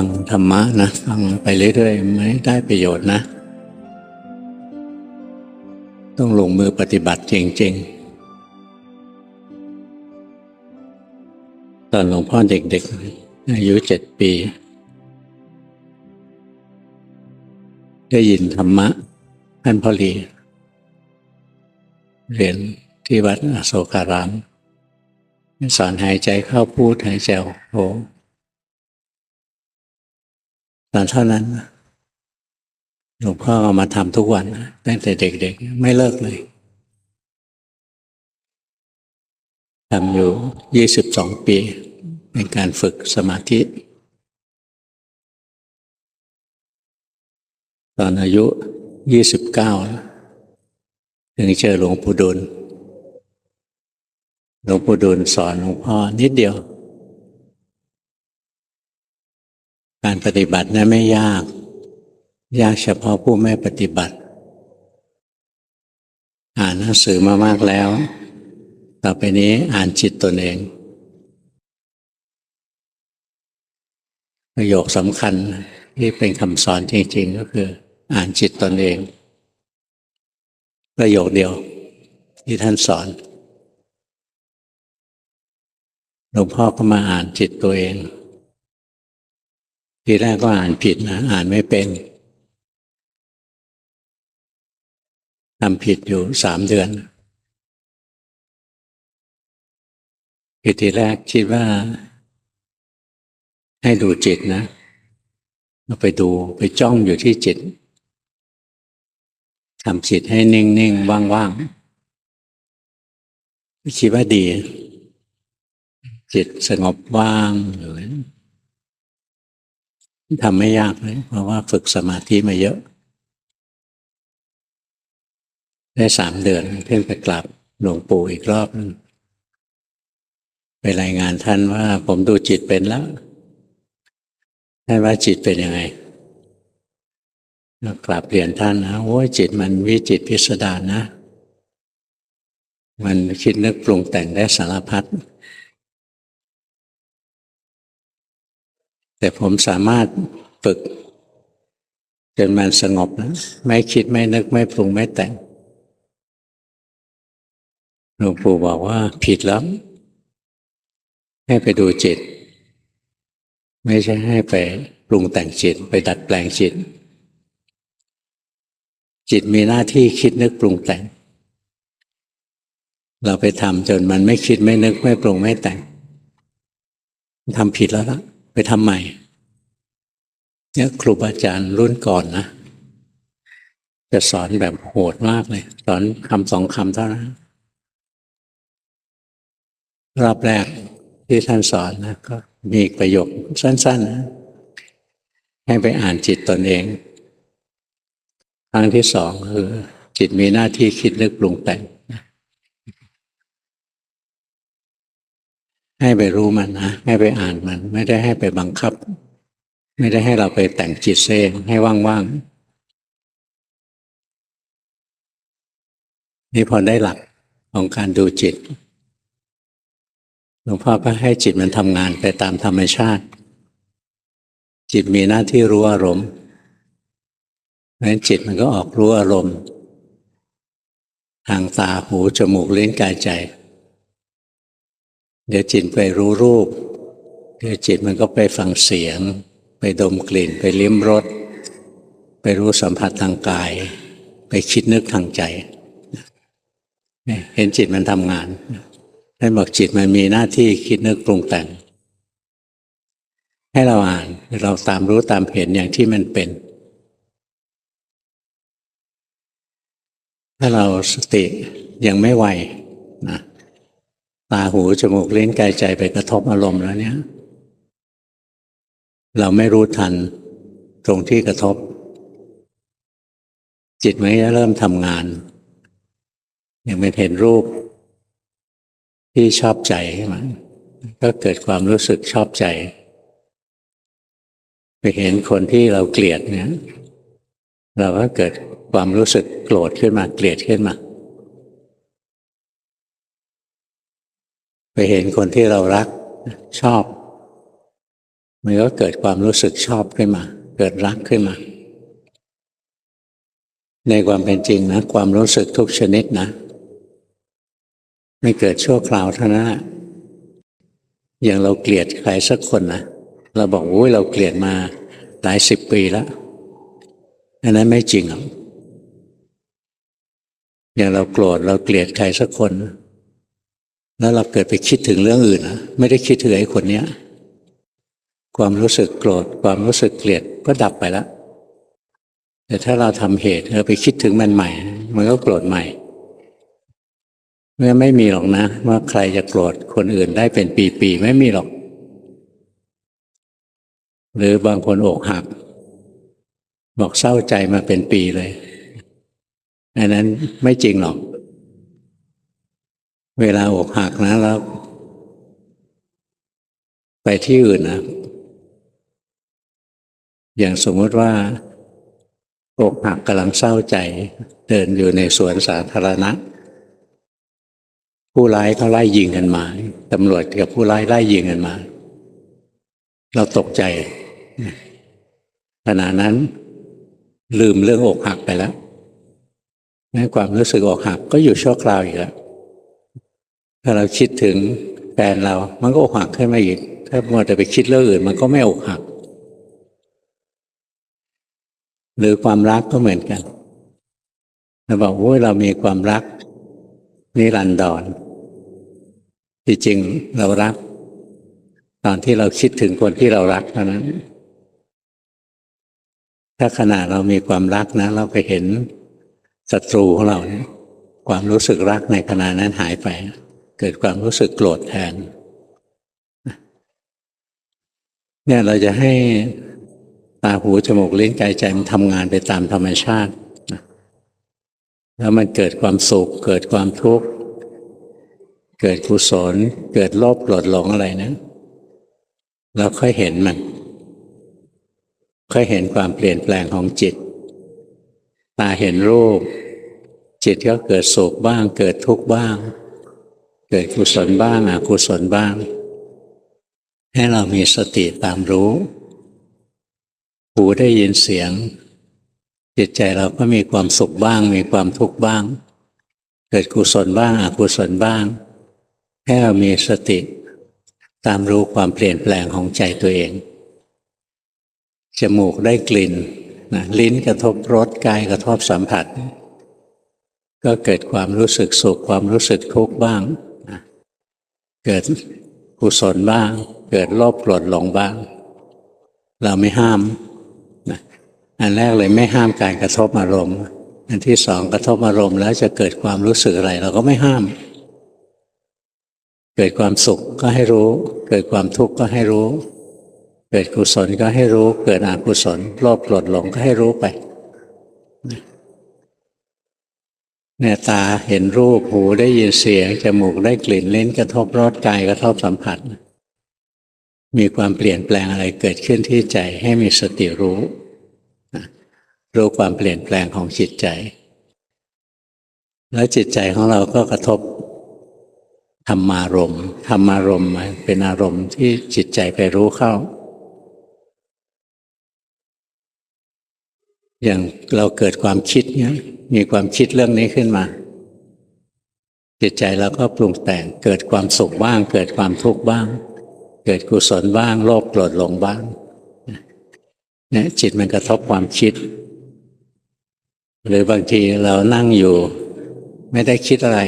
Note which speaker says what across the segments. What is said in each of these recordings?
Speaker 1: ฟังธรรมะนะ ฟังไปเรื่อยๆไม่ได้ประโยชน์นะ ต้องลงมือปฏิบัติจริง ๆ ตอนหลวงพ่อเด็กๆ อายุเจ็ดปี ได้ยินธรรมะท่านพ่อหลีเรียนที่วัดอโศการาม สอนหายใจเข้าพูดหายใจออกโตอนเท่านั้นหลวงพ่อเอามาทำทุกวันตั้งแต่เด็กๆ ไม่เลิกเลยทำอยู่ยี่สิบสองปี เป็นการฝึกสมาธิ ตอนอายุยี่สิบเก้าถึงเจอหลวงปู่ดูลหลวงปู่ดูลสอนหลวงพ่อนิดเดียว การปฏิบัตินั้นไม่ยาก ยากเฉพาะผู้ไม่ปฏิบัติ อ่านหนังสือมามากแล้ว ต่อไปนี้อ่านจิตตนเอง ประโยคสำคัญที่เป็นคำสอนจริง ๆ ก็คือ อ่านจิตตนเอง ประโยคเดียวที่ท่านสอนหลวงพ่อก็มาอ่านจิตตัวเอง ทีแรกก็อ่านผิดนะอ่านไม่เป็นทำผิดอยู่สามเดือนคือทีแรกคิดว่า ให้ดูจิตนะเราไปดูไปจ้องอยู่ที่จิตทำจิตให้นิ่งๆว่างๆคิดว่าดี จิตสงบว่างอยู่ ทำไม่ยากเลยเพราะว่าฝึกสมาธิมาเยอะ ได้สามเดือนเพิ่งไปกลับหลวงปู่อีกรอบนึงไปรายงานท่านว่า ผมดูจิตเป็นแล้วท่านว่าจิตเป็นยังไงก็กลับเรียนท่านนะโอ้ยจิตมันวิจิตพิสดารนะ มันคิดนึกปรุงแต่งได้สารพัด แต่ผมสามารถฝึกจนมันสงบนะไม่คิดไม่นึกไม่ปรุงไม่แต่งหลวงปู่บอกว่าผิดแล้ว ให้ไปดูจิต ไม่ใช่ให้ไปปรุงแต่งจิต ไปดัดแปลงจิต จิตมีหน้าที่คิดนึกปรุงแต่ง เราไปทำจนมันไม่คิดไม่นึกไม่ปรุงไม่แต่งทำผิดแล้วล่ะ ไปทำใหม่เนี่ยครูบาอาจารย์รุ่นก่อนนะจะสอนแบบโหดมากเลย สอนคำสองคำเท่านั้นรอบแรกที่ท่านสอนนะก็มีประโยคสั้น ๆ นะ ให้ไปอ่านจิตตนเอง ครั้งที่สองคือจิตมีหน้าที่คิดนึกปรุงแต่ง ให้ไปรู้มันนะให้ไปอ่านมัน ไม่ได้ให้ไปบังคับ ไม่ได้ให้เราไปแต่งจิตเองให้ว่างๆนี่พอได้หลักของการดูจิตหลวงพ่อก็ให้จิตมันทำงานไปตามธรรมชาติ จิตมีหน้าที่รู้อารมณ์เพราะฉะนั้นจิตมันก็ออกรู้อารมณ์ ทางตาหูจมูกลิ้นกายใจ เดี๋ยวจิตไปรู้รูป เดี๋ยวจิตมันก็ไปฟังเสียง ไปดมกลิ่น ไปลิ้มรส ไปรู้สัมผัสทางกาย ไปคิดนึกทางใจ เห็นจิตมันทำงานท่านบอกจิตมันมีหน้าที่คิดนึกปรุงแต่ง ให้เราอ่านเราตามรู้ตามเห็นอย่างที่มันเป็น ถ้าเราสติยังไม่ไวนะ ตาหูจมูกลิ้นกายใจไปกระทบอารมณ์แล้วเนี่ย เราไม่รู้ทันตรงที่กระทบ จิตมันจะเริ่มทำงาน อย่างเป็นเห็นรูปที่ชอบใจมันก็เกิดความรู้สึกชอบใจ ไปเห็นคนที่เราเกลียดเนี่ย เราก็เกิดความรู้สึกโกรธขึ้นมาเกลียดขึ้นมา ไปเห็นคนที่เรารักชอบ มันก็เกิดความรู้สึกชอบขึ้นมา เกิดรักขึ้นมา ในความเป็นจริงนะ ความรู้สึกทุกชนิดนะไม่เกิดชั่วคราวเท่านั้นแหละอย่างเราเกลียดใครสักคนนะเราบอกโอ้ยเราเกลียดมาหลายสิบปีแล้วอันนั้นไม่จริงหรอกอย่างเราโกรธเราเกลียดใครสักคน แล้วเราเกิดไปคิดถึงเรื่องอื่นนะไม่ได้คิดถึงไอ้คนเนี้ย ความรู้สึกโกรธ ความรู้สึกเกลียดก็ดับไปแล้วแต่ถ้าเราทำเหตุเราไปคิดถึงมันใหม่ มันก็โกรธใหม่เมื่อไม่มีหรอกนะ ว่าใครจะโกรธคนอื่นได้เป็นปีๆไม่มีหรอก หรือบางคนอกหัก บอกเศร้าใจมาเป็นปีเลยอันนั้นไม่จริงหรอก เวลาอกหักนะแล้วไปที่อื่นนะ อย่างสมมติว่า อกหักกำลังเศร้าใจ เดินอยู่ในสวนสาธารณะ ผู้ร้ายเขาไล่ยิงกันมาตำรวจกับผู้ร้ายไล่ยิงกันมา เราตกใจขณะนั้น ลืมเรื่องอกหักไปแล้วความรู้สึกอกหักก็อยู่ชั่วคราวอีกแล้ว ถ้าเราคิดถึงแฟนเรา มันก็อกหักขึ้นมาอีก ถ้ามัวแต่ไปคิดเรื่องอื่น มันก็ไม่อกหัก หรือความรักก็เหมือนกันเราบอกว่าเรามีความรักนิรันดรที่จริงเรารัก ตอนที่เราคิดถึงคนที่เรารักเท่านั้น ถ้าขณะเรามีความรักนะ เราไปเห็นศัตรูของเราเนี่ยความรู้สึกรักในขณะนั้นหายไป เกิดความรู้สึกโกรธแทนเนี่ยเราจะให้ตาหูจมูกลิ้นกายใจมันทำงานไปตามธรรมชาติ แล้วมันเกิดความสุข เกิดความทุกข์ เกิดกุศล เกิดโลภโกรธหลงอะไรนะเราค่อยเห็นมัน ค่อยเห็นความเปลี่ยนแปลงของจิต ตาเห็นรูป จิตก็เกิดสุขบ้าง เกิดทุกข์บ้าง เกิดกุศลบ้างอกุศลบ้าง ให้เรามีสติตามรู้ หูได้ยินเสียง จิตใจเราก็มีความสุขบ้าง มีความทุกข์บ้าง เกิดกุศลบ้างอกุศลบ้าง ให้เรามีสติตามรู้ความเปลี่ยนแปลงของใจตัวเอง จมูกได้กลิ่นนะลิ้นกระทบรสกายกระทบสัมผัส ก็เกิดความรู้สึกสุขความรู้สึกทุกข์บ้าง เกิดกุศลบ้าง เกิดโลภโกรธหลงบ้าง เราไม่ห้ามนะอันแรกเลยไม่ห้ามการกระทบอารมณ์ อันที่สองกระทบอารมณ์แล้วจะเกิดความรู้สึกอะไร เราก็ไม่ห้าม เกิดความสุขก็ให้รู้ เกิดความทุกข์ก็ให้รู้ เกิดกุศลก็ให้รู้ เกิดอกุศลโลภโกรธหลงก็ให้รู้ไป เนี่ยตาเห็นรูปหูได้ยินเสียงจมูกได้กลิ่นเลิ้นกระทบรสกายกระทบสัมผัส มีความเปลี่ยนแปลงอะไรเกิดขึ้นที่ใจให้มีสติรู้รู้ความเปลี่ยนแปลงของจิตใจ แล้วจิตใจของเราก็กระทบธรรมารมธรรมารมเป็นอารมณ์ที่จิตใจไปรู้เข้า อย่างเราเกิดความคิดเนี้ย มีความคิดเรื่องนี้ขึ้นมา จิตใจเราก็ปรุงแต่งเกิดความสุขบ้าง เกิดความทุกข์บ้าง เกิดกุศลบ้าง โลภโกรธหลงบ้างเนี่ยจิตมันกระทบความคิด หรือบางทีเรานั่งอยู่ ไม่ได้คิดอะไร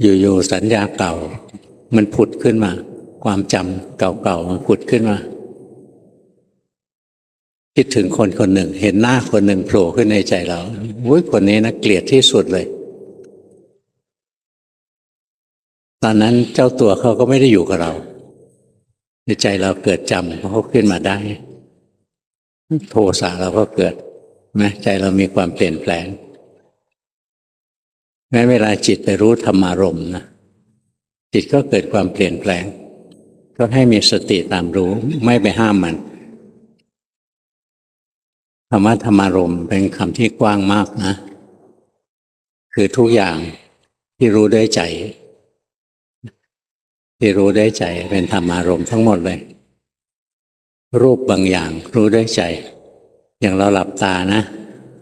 Speaker 1: อยู่ๆสัญญาเก่า มันผุดขึ้นมา ความจำเก่าๆมันผุดขึ้นมา คิดถึงคนคนหนึ่ง เห็นหน้าคนหนึ่งโผล่ขึ้นในใจเราอุ้ยคนนี้นะเกลียดที่สุดเลย ตอนนั้นเจ้าตัวเขาก็ไม่ได้อยู่กับเราในใจเราเกิดจำเขาขึ้นมาได้ โทสะเราก็เกิดนะใจเรามีความเปลี่ยนแปลงแม้เวลาจิตไปรู้ธรรมารมณ์นะจิตก็เกิดความเปลี่ยนแปลง ก็ให้มีสติตามรู้ไม่ไปห้ามมัน ธรรมะธรรมารมเป็นคำที่กว้างมากนะ คือทุกอย่างที่รู้ด้วยใจ ที่รู้ด้วยใจเป็นธรรมารมทั้งหมดเลย รูปบางอย่างรู้ด้วยใจ อย่างเราหลับตานะ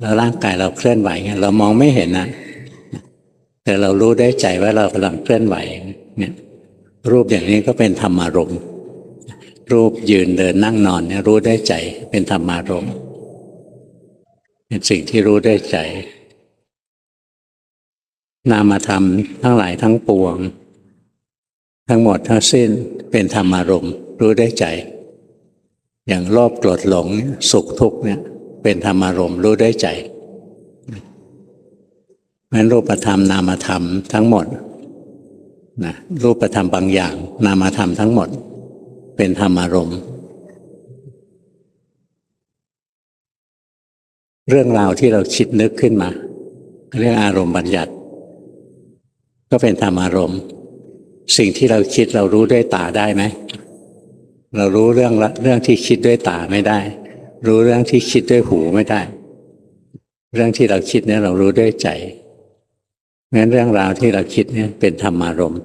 Speaker 1: แล้วร่างกายเราเคลื่อนไหวเรามองไม่เห็นนะแต่เรารู้ได้ใจว่าเรากำลังเคลื่อนไหวเนี่ยรูปอย่างนี้ก็เป็นธรรมารมรูปยืนเดินนั่งนอนเนี่ยรู้ได้ใจเป็นธรรมารมณ์ เป็นสิ่งที่รู้ได้ใจ นามธรรมทั้งหลายทั้งปวง ทั้งหมดทั้งสิ้นเป็นธรรมารมณ์รู้ได้ใจ อย่างโลภโกรธหลงสุขทุกข์เนี่ยเป็นธรรมารมณ์รู้ได้ใจเพราะฉะนั้นรูปธรรมนามธรรมทั้งหมดนะรูปธรรมบางอย่าง นามธรรมทั้งหมด เป็นธรรมารมณ์ เรื่องราวที่เราคิดนึกขึ้นมา เรื่องอารมณ์บัญญัติ ก็เป็นธรรมอารมณ์ สิ่งที่เราคิดเรารู้ด้วยตาได้ไหมเรารู้เรื่องละเรื่องที่คิดด้วยตาไม่ได้ รู้เรื่องที่คิดด้วยหูไม่ได้ เรื่องที่เราคิดเนี่ยเรารู้ด้วยใจงั้นเรื่องราวที่เราคิดเนี่ยเป็นธรรมารมณ์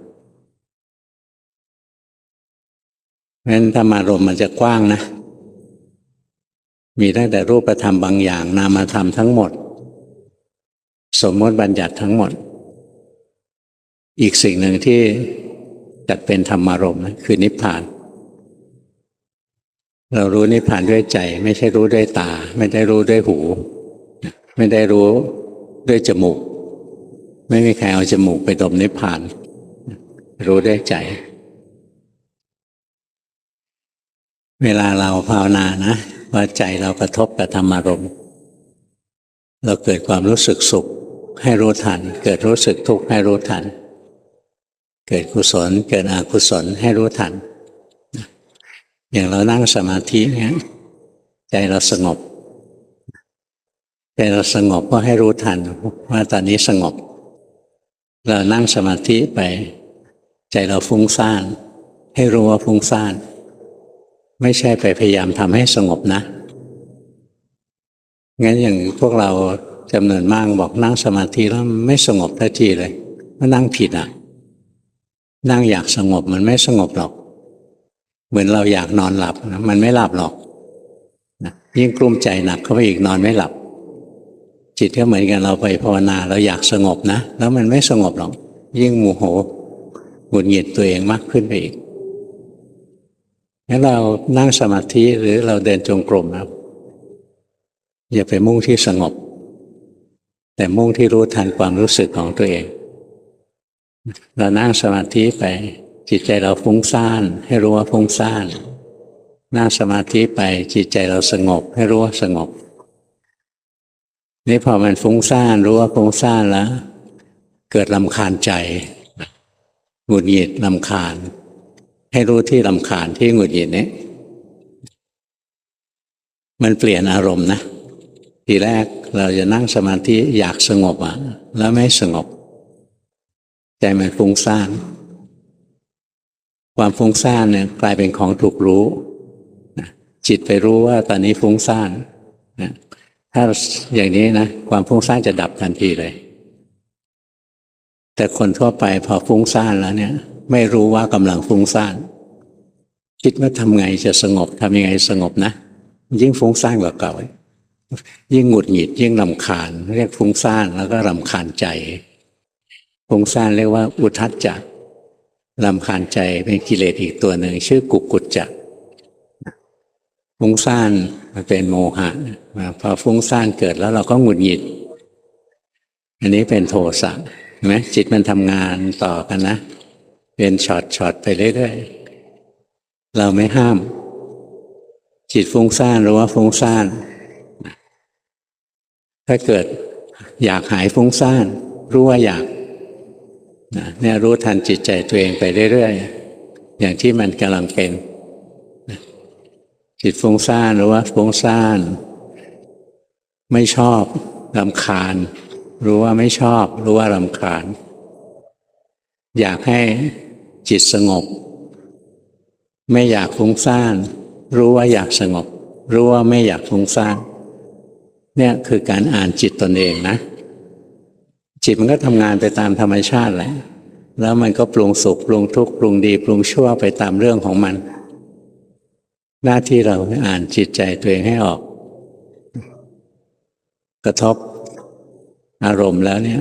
Speaker 1: งั้นธรรมารมณ์มันจะกว้างนะ มีตั้งแต่รูปธรรมบางอย่าง นามธรรมทั้งหมด สมมติบัญญัติทั้งหมด อีกสิ่งหนึ่งที่จัดเป็นธรรมารมณ์นะคือนิพพาน เรารู้นิพพานด้วยใจ ไม่ใช่รู้ด้วยตา ไม่ได้รู้ด้วยหู ไม่ได้รู้ด้วยจมูก ไม่มีใครเอาจมูกไปดมนิพพาน รู้ด้วยใจ เวลาเราภาวนานะ ว่าใจเรากระทบกับธรรมารมณ์เราเกิดความรู้สึกสุขให้รู้ทัน เกิดรู้สึกทุกข์ให้รู้ทัน เกิดกุศล เกิดอกุศลให้รู้ทัน อย่างเรานั่งสมาธิเนี่ยใจเราสงบ ใจเราสงบก็ให้รู้ทันว่าตอนนี้สงบ เรานั่งสมาธิไป ใจเราฟุ้งซ่าน ให้รู้ว่าฟุ้งซ่าน ไม่ใช่ไปพยายามทำให้สงบนะงั้นอย่างพวกเราจำนวนมากบอกนั่งสมาธิแล้วไม่สงบทันทีเลยว่านั่งผิดอะ นั่งอยากสงบมันไม่สงบหรอก เหมือนเราอยากนอนหลับนะมันไม่หลับหรอกนะยิ่งกลุ้มใจหนักเข้าไปอีกนอนไม่หลับ จิตก็เหมือนกันเราไปภาวนาเราอยากสงบนะ แล้วมันไม่สงบหรอก ยิ่งโมโหหงุดหงิดตัวเองมากขึ้นไปอีก งั้นเรานั่งสมาธิหรือเราเดินจงกรมนะอย่าไปมุ่งที่สงบ แต่มุ่งที่รู้ทันความรู้สึกของตัวเอง เรานั่งสมาธิไป จิตใจเราฟุ้งซ่าน ให้รู้ว่าฟุ้งซ่านนั่งสมาธิไปจิตใจเราสงบ ให้รู้ว่าสงบ นี่พอมันฟุ้งซ่านรู้ว่าฟุ้งซ่านแล้ว เกิดลำคาญใจหงุดหงิดลำคาญ ให้รู้ที่ลำคาญที่หงุดหงิดนี้มันเปลี่ยนอารมณ์นะทีแรกเราจะนั่งสมาธิอยากสงบอะแล้วไม่สงบ ใจมันฟุ้งซ่าน ความฟุ้งซ่านเนี่ยกลายเป็นของถูกรู้จิตไปรู้ว่าตอนนี้ฟุ้งซ่านนะถ้าอย่างนี้นะความฟุ้งซ่านจะดับทันทีเลย แต่คนทั่วไปพอฟุ้งซ่านแล้วเนี่ย ไม่รู้ว่ากำลังฟุ้งซ่านคิดว่าทำไงจะสงบทำยังไงสงบนะ ยิ่งฟุ้งซ่านกว่าเก่ายิ่งหงุดหงิดยิ่งลำคาญ เรียกฟุ้งซ่านแล้วก็ลำคาญใจฟุ้งซ่านเรียกว่าอุทัจจะลำคาญใจเป็นกิเลสอีกตัวหนึ่งชื่อกุกุจจะฟุ้งซ่านมันเป็นโมหะพอฟุ้งซ่านเกิดแล้วเราก็หงุดหงิด อันนี้เป็นโทสะเห็นไหมจิตมันทำงานต่อกันนะ เป็นช็อตช็อตไปเรื่อยๆเราไม่ห้าม จิตฟุ้งซ่านรู้ว่าฟุ้งซ่าน ถ้าเกิดอยากหายฟุ้งซ่าน รู้ว่าอยากเนี่ยรู้ทันจิตใจตัวเองไปเรื่อยๆอย่างที่มันกำลังเป็นจิตฟุ้งซ่านหรือว่าฟุ้งซ่าน ไม่ชอบรำคาญ รู้ว่าไม่ชอบ รู้ว่ารำคาญ อยากให้ จิตสงบ ไม่อยากฟุ้งซ่าน รู้ว่าอยากสงบ รู้ว่าไม่อยากฟุ้งซ่านเนี่ยคือการอ่านจิตตนเองนะ จิตมันก็ทำงานไปตามธรรมชาติแหละ แล้วมันก็ปรุงสุขปรุงทุกข์ปรุงดีปรุงชั่วไปตามเรื่องของมัน หน้าที่เราอ่านจิตใจตัวเองให้ออก กระทบอารมณ์แล้วเนี่ย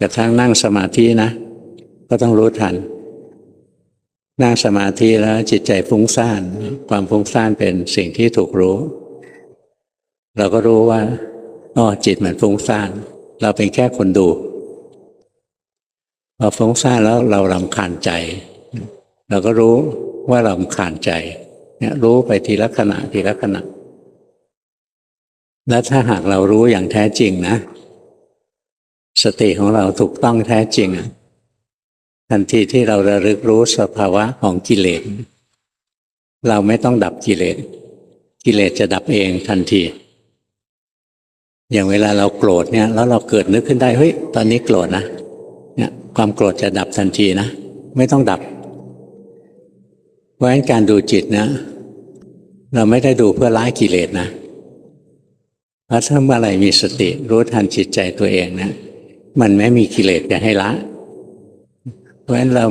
Speaker 1: กระทั่งนั่งสมาธินะ ก็ต้องรู้ทัน นั่งสมาธิแล้วจิตใจฟุ้งซ่าน ความฟุ้งซ่านเป็นสิ่งที่ถูกรู้ เราก็รู้ว่าอ๋อจิตมันฟุ้งซ่าน เราเป็นแค่คนดูพอฟุ้งซ่านแล้วเราลำคาญใจ เราก็รู้ว่าเราลำคาญใจเนี่ยรู้ไปทีละขณะทีละขณะ แล้วถ้าหากเรารู้อย่างแท้จริงนะ สติของเราถูกต้องแท้จริงอะ ทันทีที่เราระลึกรู้สภาวะของกิเลส เราไม่ต้องดับกิเลส กิเลสจะดับเองทันที อย่างเวลาเราโกรธเนี่ยแล้วเราเกิดนึกขึ้นได้เฮ้ยตอนนี้โกรธนะเนี่ยความโกรธจะดับทันทีนะ ไม่ต้องดับ เพราะฉะนั้นการดูจิตนะเราไม่ได้ดูเพื่อล้ากิเลสนะเพราะถ้าเมื่อไรมีสติรู้ทันจิตใจตัวเองนะมันไม่มีกิเลสจะให้ละ เพราะฉะนั้นเรา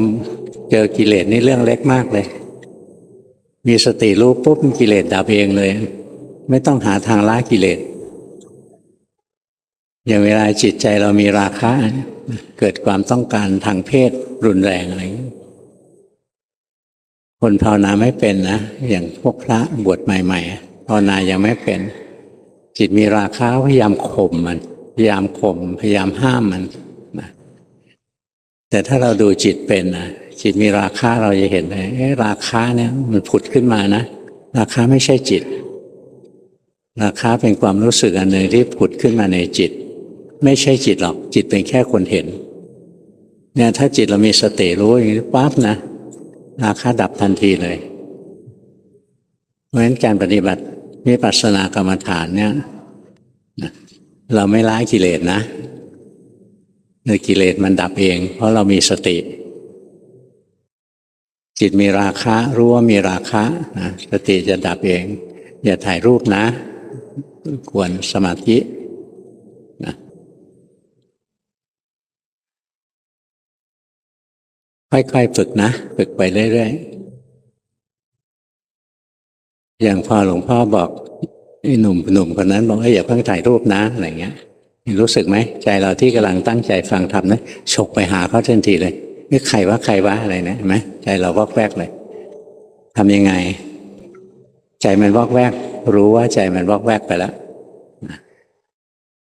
Speaker 1: เจอกิเลสนี่เรื่องเล็กมากเลย มีสติรู้ปุ๊บกิเลสดับเองเลย ไม่ต้องหาทางละกิเลสอย่างเวลาจิตใจเรามีราคะเกิดความต้องการทางเพศรุนแรงอะไรคนภาวนาไม่เป็นนะ อย่างพวกพระบวชใหม่ๆภาวนายังไม่เป็น จิตมีราคะพยายามข่มมัน พยายามข่มพยายามห้ามมัน แต่ถ้าเราดูจิตเป็นนะจิตมีราคะเราจะเห็นเลยเอ๊ะราคะเนี่ยมันผุดขึ้นมานะราคะไม่ใช่จิต ราคะเป็นความรู้สึกอันหนึ่งที่ผุดขึ้นมาในจิต ไม่ใช่จิตหรอกจิตเป็นแค่คนเห็นเนี่ยถ้าจิตเรามีสติรู้อย่างนี้ปั๊บนะราคะดับทันทีเลย เพราะฉะนั้นการปฏิบัติวิปัสสนากรรมฐานเนี่ยเราไม่ล้ากิเลสนะ ในกิเลสมันดับเอง เพราะเรามีสติ จิตมีราคะรู้ว่ามีราคะนะสติจะดับเอง อย่าถ่ายรูปนะควรสมาธินะค่อยๆฝึกนะ ฝึกไปเรื่อยๆอย่างพอหลวงพ่อบอกไอ้หนุ่มหนุ่มคนนั้นบอกเอ้อย่าเพิ่งถ่ายรูปนะอะไรเงี้ย รู้สึกไหมใจเราที่กำลังตั้งใจฟังทำนะฉกไปหาเขาทันทีเลยนี่ใครว่าใครว่าอะไรนะเห็นไหมใจเราวอกแวกเลยทำยังไง ใจมันวอกแวก รู้ว่าใจมันวอกแวกไปแล้ว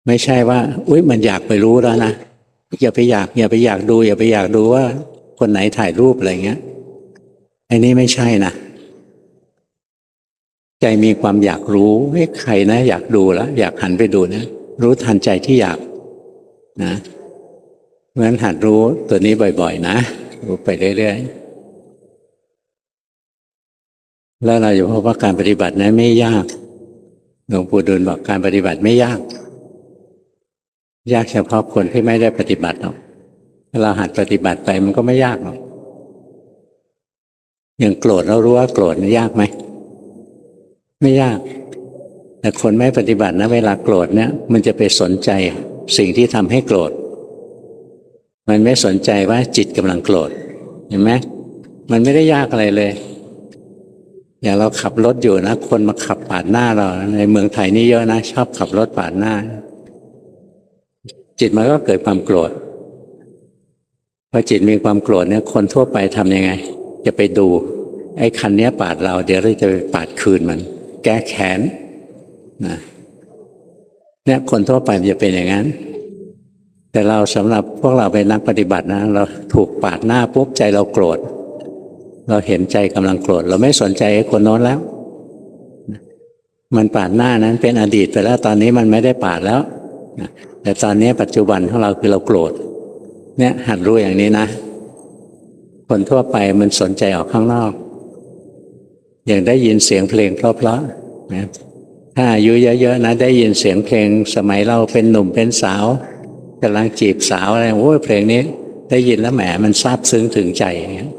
Speaker 1: ไม่ใช่ว่า อุ้ยมันอยากไปรู้แล้วนะอย่าไปอยาก อย่าไปอยากดู อย่าไปอยากดูว่า คนไหนถ่ายรูปอะไรเงี้ยไอ้นี่ไม่ใช่นะใจมีความอยากรู้เฮ้ใครนะ อยากดูแล้วอยากหันไปดูนะ รู้ทันใจที่อยากนะเพราะฉะนั้นหัดรู้ตัวนี้บ่อย ๆ นะ รู้ไปเรื่อยๆ แล้วเราจะพบว่าการปฏิบัตินั้นไม่ยาก หลวงปู่ดูลบอกการปฏิบัติไม่ยาก ยากเฉพาะคนที่ไม่ได้ปฏิบัติหรอกถ้าเราหัดปฏิบัติไปมันก็ไม่ยากหรอกอย่างโกรธเรารู้ว่าโกรธนี่ยากไหม ไม่ยาก แต่คนไม่ปฏิบัตินะเวลาโกรธเนี่ยมันจะไปสนใจสิ่งที่ทำให้โกรธ มันไม่สนใจว่าจิตกำลังโกรธเห็นไหมมันไม่ได้ยากอะไรเลย อย่างเราขับรถอยู่นะ คนมาขับปาดหน้าเรา ในเมืองไทยนี่เยอะนะ ชอบขับรถปาดหน้า จิตมันก็เกิดความโกรธพอจิตมีความโกรธเนี่ยคนทั่วไปทำยังไง จะไปดู ไอ้คันนี้ปาดเรา เดี๋ยวเราจะไปปาดคืนมัน แก้แค้น นะเนี่ยคนทั่วไปจะเป็นอย่างนั้น แต่เราสำหรับพวกเราเป็นนักปฏิบัตินะ เราถูกปาดหน้าปุ๊บใจเราโกรธ เราเห็นใจกำลังโกรธ เราไม่สนใจไอ้คนโน้นแล้ว มันปาดหน้านั้นเป็นอดีตไปแล้วตอนนี้มันไม่ได้ปาดแล้วแต่ตอนนี้ปัจจุบันของเราคือเราโกรธ เนี่ยหัดรู้อย่างนี้นะ คนทั่วไปมันสนใจออกข้างนอก อย่างได้ยินเสียงเพลงเพราะๆนะ ถ้าอายุเยอะๆนะได้ยินเสียงเพลงสมัยเราเป็นหนุ่มเป็นสาวกำลังจีบสาวอะไรโอ้ยเพลงนี้ ได้ยินแล้วแหมมันซาบซึ้งถึงใจอย่างเงี้ย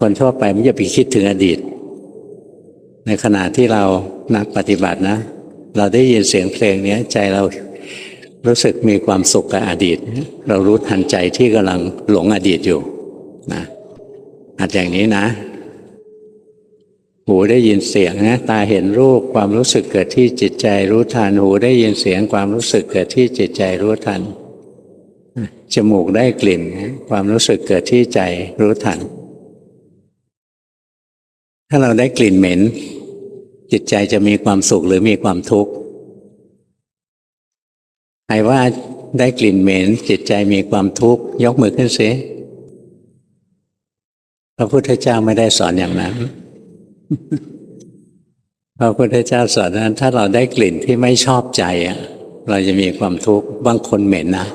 Speaker 1: คนทั่วไปมันจะไปคิดถึงอดีต ในขณะที่เรานักปฏิบัตินะ เราได้ยินเสียงเพลงนี้ใจเรารู้สึกมีความสุขกับอดีต เรารู้ทันใจที่กำลังหลงอดีตอยู่นะอาจอย่างนี้นะ หูได้ยินเสียงนะตาเห็นรูปความรู้สึกเกิดที่จิตใจรู้ทัน หูได้ยินเสียงความรู้สึกเกิดที่จิตใจรู้ทัน จมูกได้กลิ่นนะความรู้สึกเกิดที่ใจรู้ทัน ถ้าเราได้กลิ่นเหม็น จิตใจจะมีความสุขหรือมีความทุกข์ใครว่าได้กลิ่นเหม็น จิตใจมีความทุกข์ยกมือขึ้นสิพระพุทธเจ้าไม่ได้สอนอย่างนั้น พระพุทธเจ้าสอนนั้น ถ้าเราได้กลิ่นที่ไม่ชอบใจอะ เราจะมีความทุกข์บางคนเหม็นนะ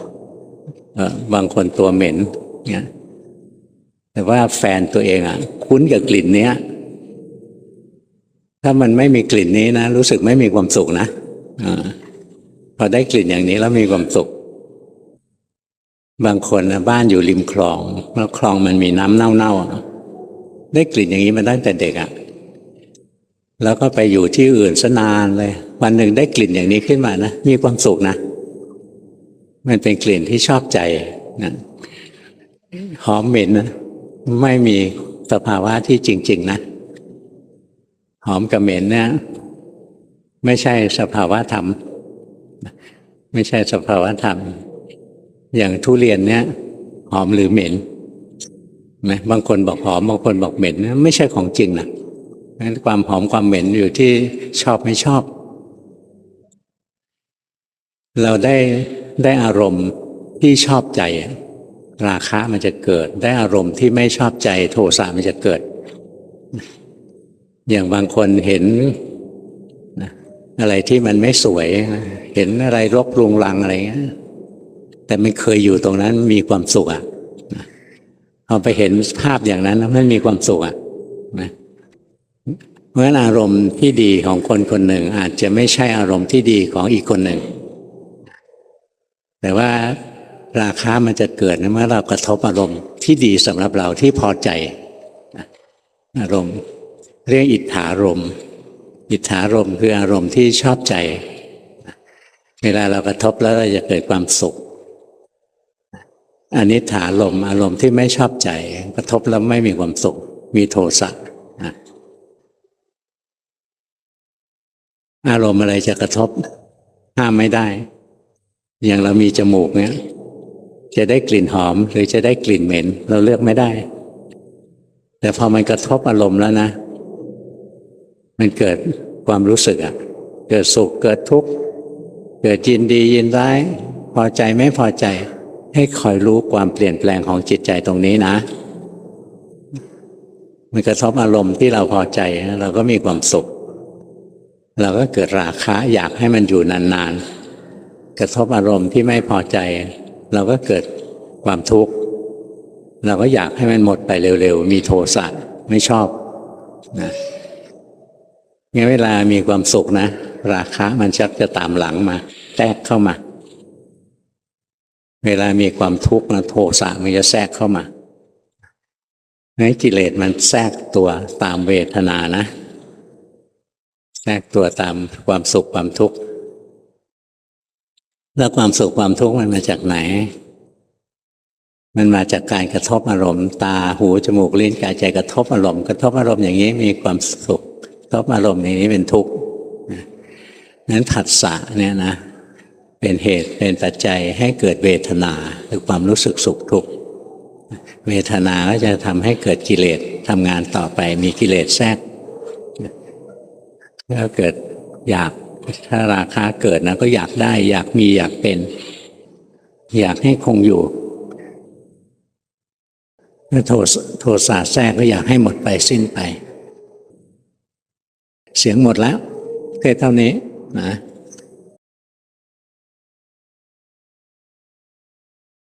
Speaker 1: บางคนตัวเหม็นเนี่ยแต่ว่าแฟนตัวเองอะ คุ้นกับกลิ่นเนี้ย ถ้ามันไม่มีกลิ่นนี้นะรู้สึกไม่มีความสุขนะอพอได้กลิ่นอย่างนี้แล้วมีความสุข บางคนนะบ้านอยู่ริมคลอง แล้วคลองมันมีน้ำเน่าๆได้กลิ่นอย่างนี้มาตั้งแต่เด็กอะ่ะ แล้วก็ไปอยู่ที่อื่นสนานเลย วันหนึ่งได้กลิ่นอย่างนี้ขึ้นมานะมีความสุขนะ มันเป็นกลิ่นที่ชอบใจนะหอมเหม็นนะไม่มีสภาวะที่จริง ๆ นะ หอมกับเหม็นเนี่ยไม่ใช่สภาวะธรรม ไม่ใช่สภาวะธรรม อย่างทุเรียนเนี่ย หอมหรือเหม็นไหมบางคนบอกหอมบางคนบอกเหม็น ไม่ใช่ของจริงนะ งั้นความหอมความเหม็นอยู่ที่ชอบไม่ชอบ เราได้ได้อารมณ์ที่ชอบใจ ราคะมันจะเกิด ได้อารมณ์ที่ไม่ชอบใจ โทสะมันจะเกิด อย่างบางคนเห็นอะไรที่มันไม่สวย เห็นอะไรรกรุงรังอะไรเงี้ยแต่ไม่เคยอยู่ตรงนั้นมีความสุขอะนะพอไปเห็นภาพอย่างนั้นมันมีความสุขอะนะ ราะฉะนั้นอารมณ์ที่ดีของคนคนหนึ่งอาจจะไม่ใช่อารมณ์ที่ดีของอีกคนหนึ่ง แต่ว่าราคามันจะเกิดเมื่อเรากระทบอารมณ์ที่ดีสำหรับเราที่พอใจอารมณ์เรียกอิทธารมอิทธารมคืออารมณ์ที่ชอบใจ เวลาเรากระทบแล้วเราจะเกิดความสุขอันนี้ถารมอารมณ์ที่ไม่ชอบใจ กระทบแล้วไม่มีความสุข มีโทสะนะ อารมณ์อะไรจะกระทบ ห้ามไม่ได้ อย่างเรามีจมูกเนี้ยจะได้กลิ่นหอม หรือจะได้กลิ่นเหม็น เราเลือกไม่ได้ แต่พอมันกระทบอารมณ์แล้วนะ มันเกิดความรู้สึกอะเกิดสุขเกิดทุกข์เกิดยินดียินร้าย พอใจไม่พอใจ ให้คอยรู้ความเปลี่ยนแปลงของจิตใจตรงนี้นะ มันกระทบอารมณ์ที่เราพอใจเราก็มีความสุข เราก็เกิดราคะอยากให้มันอยู่นานๆ กระทบอารมณ์ที่ไม่พอใจ เราก็เกิดความทุกข์ เราก็อยากให้มันหมดไปเร็วๆ มีโทสะไม่ชอบนะงั้นเวลามีความสุขนะ ราคะมันชักจะตามหลังมา แทรกเข้ามา เวลามีความทุกข์นะโทสะมันจะแทรกเข้ามาในกิเลสมันแทรกตัวตามเวทนานะ แทรกตัวตามความสุขความทุกข์แล้วความสุขความทุกข์มันมาจากไหน มันมาจากการกระทบอารมณ์ ตาหูจมูกลิ้นกายใจกระทบอารมณ์กระทบอารมณ์อย่างนี้มีความสุขกระทบอารมณ์อย่างนี้เป็นทุกข์นั้นผัสสะเนี่ยนะเป็นเหตุเป็นปัจจัยให้เกิดเวทนาคือความรู้สึกสุขทุกข์เวทนาก็จะทำให้เกิดกิเลสทำงานต่อไปมีกิเลสแทรก ถ้าเกิดอยากถ้าราคาเกิดนะก็อยากได้ อยากมีอยากเป็น อยากให้คงอยู่ถ้าโทสโทสะแทรกก็อยากให้หมดไปสิ้นไป เสียงหมดแล้วแค่เท่านี้นะ